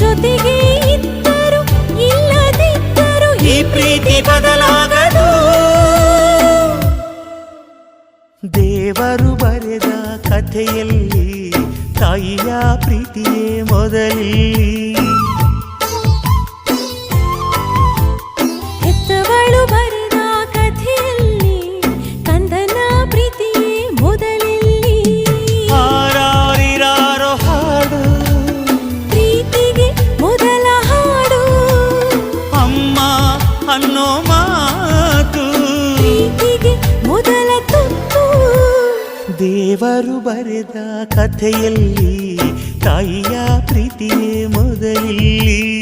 ಜೊತೆಗೆ ಇದ್ದರು ಇಲ್ಲದಿದ್ದರು ಈ ಪ್ರೀತಿ ಬದಲಾಗದು. ದೇವರು ಬರೆದ ಕಥೆಯಲ್ಲಿ ತಾಯಿಯ ಪ್ರೀತಿಯೇ ಮೊದಲಿ ಅನ್ನೋ ಮಾತು. ಮೊದಲ ತುತ್ತು ದೇವರು ಬರೆದ ಕಥೆಯಲ್ಲಿ ತಾಯಿಯ ಪ್ರೀತಿಯೇ ಮೊದಲಿ